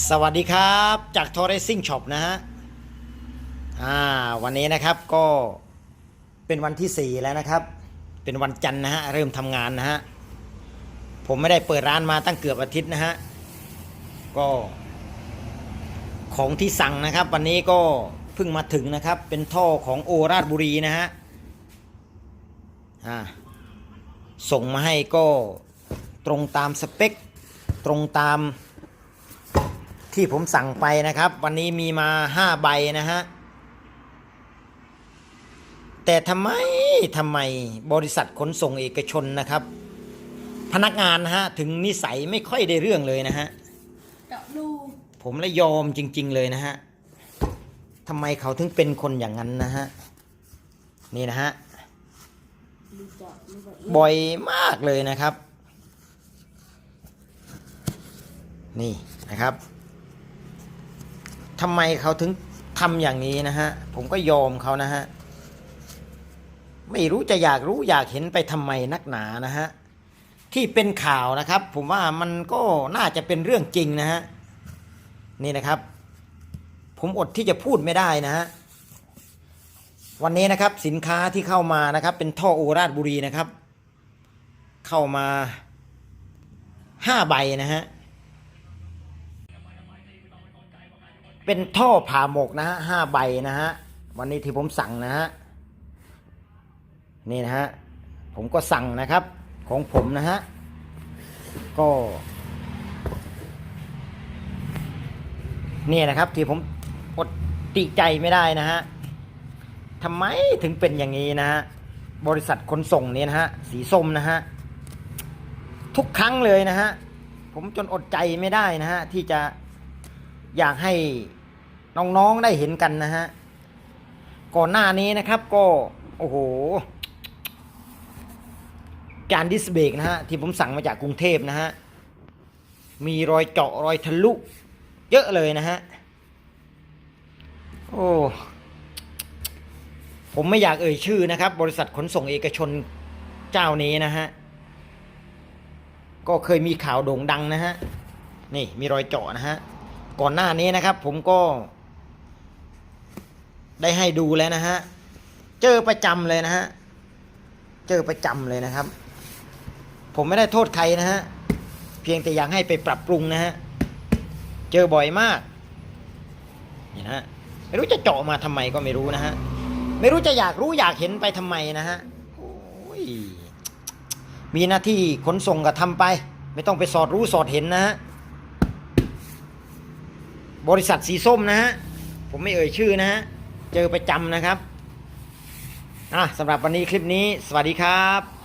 สวัสดีครับจากทอร์เรซิ่งช็อปนะฮะอ่าวันนี้นะครับก็เป็นวันที่ 4 แล้วนะครับ เป็นวันจันทร์นะฮะเริ่มทำงานนะฮะผมไม่ได้เปิดร้านมาตั้งเกือบอาทิตย์นะฮะก็ของที่สั่งนะครับ วันนี้ก็เพิ่งมาถึงนะครับ เป็นท่อของโอราชบุรีนะฮะอ่าส่งมาให้ก็ตรงตามสเปค ตรงตาม ที่ผมสั่งไปนะครับ วันนี้มีมาห้าใบนะฮะ แต่ทำไมทำไมบริษัทขนส่งเอกชนนะครับ พนักงานนะฮะ ถึงนิสัยไม่ค่อยได้เรื่องเลยนะฮะผมละยอมจริง ๆ เลยนะฮะทำไมเขาถึงเป็นคนอย่างนั้นนะฮะ นี่นะฮะบบบ่อยมากเลยนะครับ นี่นะครับ ทำไมเขาถึงทำอย่างนี้นะฮะ ผมก็ยอมเขานะฮะ ไม่รู้จะอยากรู้อยากเห็นไปทำไมนักหนานะฮะ ที่เป็นข่าวนะครับ ผมว่ามันก็น่าจะเป็นเรื่องจริงนะฮะ นี่นะครับ ผมอดที่จะพูดไม่ได้นะฮะ วันนี้นะครับสินค้าที่เข้ามานะครับ เป็นท่อโอราชบุรีนะครับ เข้ามาห้าใบนะฮะ เป็นท่อผ่าหมกนะฮะห้าใบนะฮะวันนี้ที่ผมสั่งนะฮะนี่นะฮะผมก็สั่งนะครับของผมนะฮะก็เนี่ยนะครับที่ผมอดติใจไม่ได้นะฮะทำไมถึงเป็นอย่างนี้นะฮะบริษัทขนส่งเนี่ยนะฮะสีส้มนะฮะทุกครั้งเลยนะฮะผมจนอดใจไม่ได้นะฮะที่จะ อยากให้น้องๆได้เห็นกันนะฮะ ก่อนหน้านี้นะครับก็ โอ้โหการดิสเบรกนะฮะ ที่ผมสั่งมาจากกรุงเทพนะฮะ มีรอยเจาะรอยทะลุ เยอะเลยนะฮะ โอ้ผมไม่อยากเอ่ยชื่อนะครับ บริษัทขนส่งเอกชนเจ้านี้นะฮะ ก็เคยมีข่าวโด่งดังนะฮะ นี่มีรอยเจาะนะฮะ ก่อนหน้านี้นะครับ ผมก็ ได้ให้ดูแล้วนะฮะ เจอประจำเลยนะฮะ เจอประจำเลยนะครับ ผมไม่ได้โทษใครนะฮะ เพียงแต่อยากให้ไปปรับปรุงนะฮะ เจอบ่อยมาก นี่นะฮะ ไม่รู้จะเจาะมาทำไมก็ไม่รู้นะฮะ ไม่รู้จะอยากรู้อยากเห็นไปทำไมนะฮะมีหน้าที่ขนส่งก็ทำไป ไม่ต้องไปสอดรู้สอดเห็นนะฮะ บริษัทสีส้มนะฮะ ผมไม่เอ่ยชื่อนะฮะ เจอประจำนะครับอะสำหรับวันนี้คลิปนี้ สวัสดีครับ